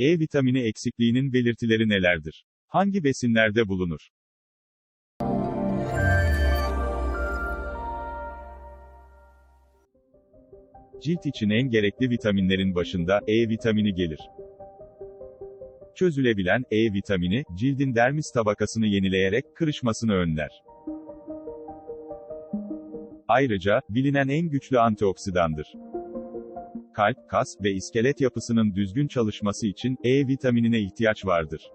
E vitamini eksikliğinin belirtileri nelerdir? Hangi besinlerde bulunur? Cilt için en gerekli vitaminlerin başında E vitamini gelir. Çözülebilen E vitamini, cildin dermis tabakasını yenileyerek kırışmasını önler. Ayrıca, bilinen en güçlü antioksidandır. Kalp, kas ve iskelet yapısının düzgün çalışması için E vitaminine ihtiyaç vardır.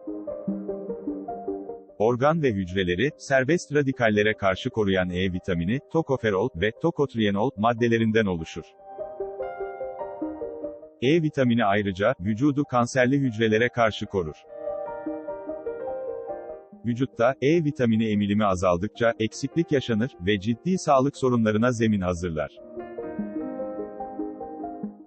Organ ve hücreleri, serbest radikallere karşı koruyan E vitamini, tokoferol ve tokotrienol maddelerinden oluşur. E vitamini ayrıca, vücudu kanserli hücrelere karşı korur. Vücutta, E vitamini emilimi azaldıkça, eksiklik yaşanır ve ciddi sağlık sorunlarına zemin hazırlar.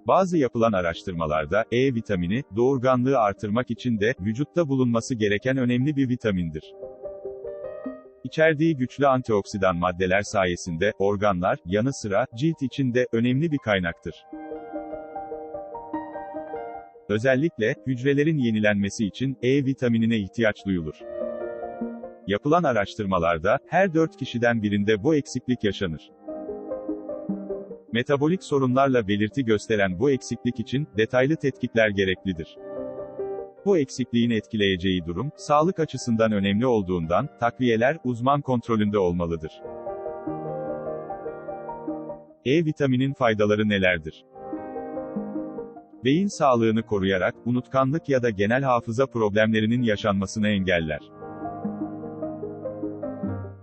Bazı yapılan araştırmalarda, E vitamini, doğurganlığı artırmak için de, vücutta bulunması gereken önemli bir vitamindir. İçerdiği güçlü antioksidan maddeler sayesinde, organlar, yanı sıra, cilt için de, önemli bir kaynaktır. Özellikle, hücrelerin yenilenmesi için, E vitaminine ihtiyaç duyulur. Yapılan araştırmalarda, her 4 kişiden birinde bu eksiklik yaşanır. Metabolik sorunlarla belirti gösteren bu eksiklik için, detaylı tetkikler gereklidir. Bu eksikliğin etkileyeceği durum, sağlık açısından önemli olduğundan, takviyeler, uzman kontrolünde olmalıdır. E vitaminin faydaları nelerdir? Beyin sağlığını koruyarak, unutkanlık ya da genel hafıza problemlerinin yaşanmasını engeller.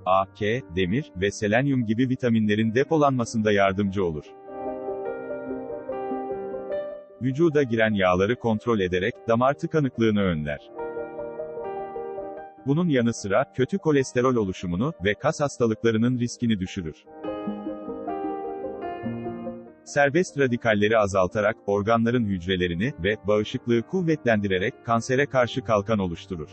A, K, demir ve selenyum gibi vitaminlerin depolanmasında yardımcı olur. Vücuda giren yağları kontrol ederek, damar tıkanıklığını önler. Bunun yanı sıra, kötü kolesterol oluşumunu ve kas hastalıklarının riskini düşürür. Serbest radikalleri azaltarak, organların hücrelerini ve bağışıklığı kuvvetlendirerek, kansere karşı kalkan oluşturur.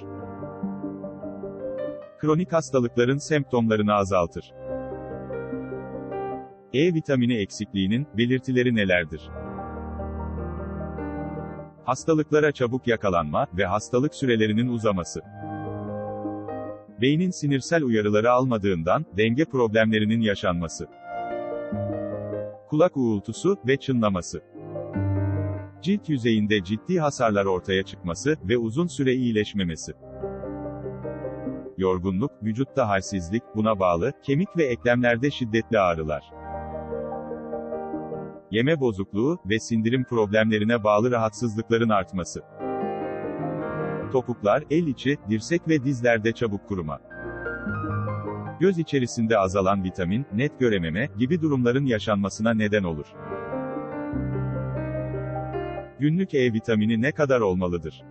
Kronik hastalıkların semptomlarını azaltır. E vitamini eksikliğinin, belirtileri nelerdir? Hastalıklara çabuk yakalanma ve hastalık sürelerinin uzaması. Beynin sinirsel uyarıları almadığından, denge problemlerinin yaşanması. Kulak uğultusu ve çınlaması. Cilt yüzeyinde ciddi hasarlar ortaya çıkması ve uzun süre iyileşmemesi. Yorgunluk, vücutta halsizlik, buna bağlı, kemik ve eklemlerde şiddetli ağrılar. Yeme bozukluğu ve sindirim problemlerine bağlı rahatsızlıkların artması. Topuklar, el içi, dirsek ve dizlerde çabuk kuruma. Göz içerisinde azalan vitamin, net görememe gibi durumların yaşanmasına neden olur. Günlük E vitamini ne kadar olmalıdır?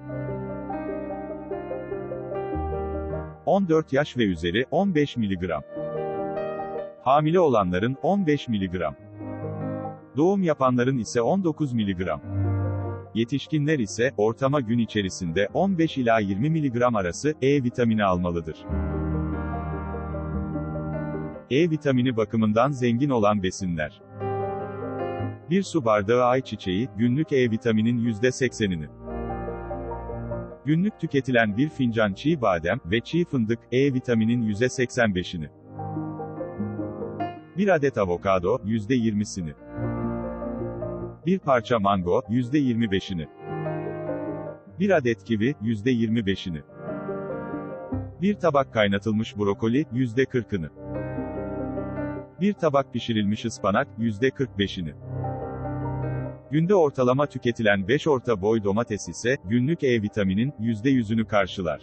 14 yaş ve üzeri 15 mg. Hamile olanların 15 mg. Doğum yapanların ise 19 mg. Yetişkinler ise ortama gün içerisinde 15 ila 20 mg arası E vitamini almalıdır. E vitamini bakımından zengin olan besinler. Bir su bardağı ayçiçeği, günlük E vitaminin %80'ini. Günlük tüketilen bir fincan çiğ badem ve çiğ fındık, E vitaminin %85'ini. Bir adet avokado, %20'sini. Bir parça mango, %25'ini. Bir adet kivi, %25'ini. Bir tabak kaynatılmış brokoli, %40'ını. Bir tabak pişirilmiş ıspanak, %45'ini. Günde ortalama tüketilen 5 orta boy domates ise, günlük E vitaminin, %100'ünü karşılar.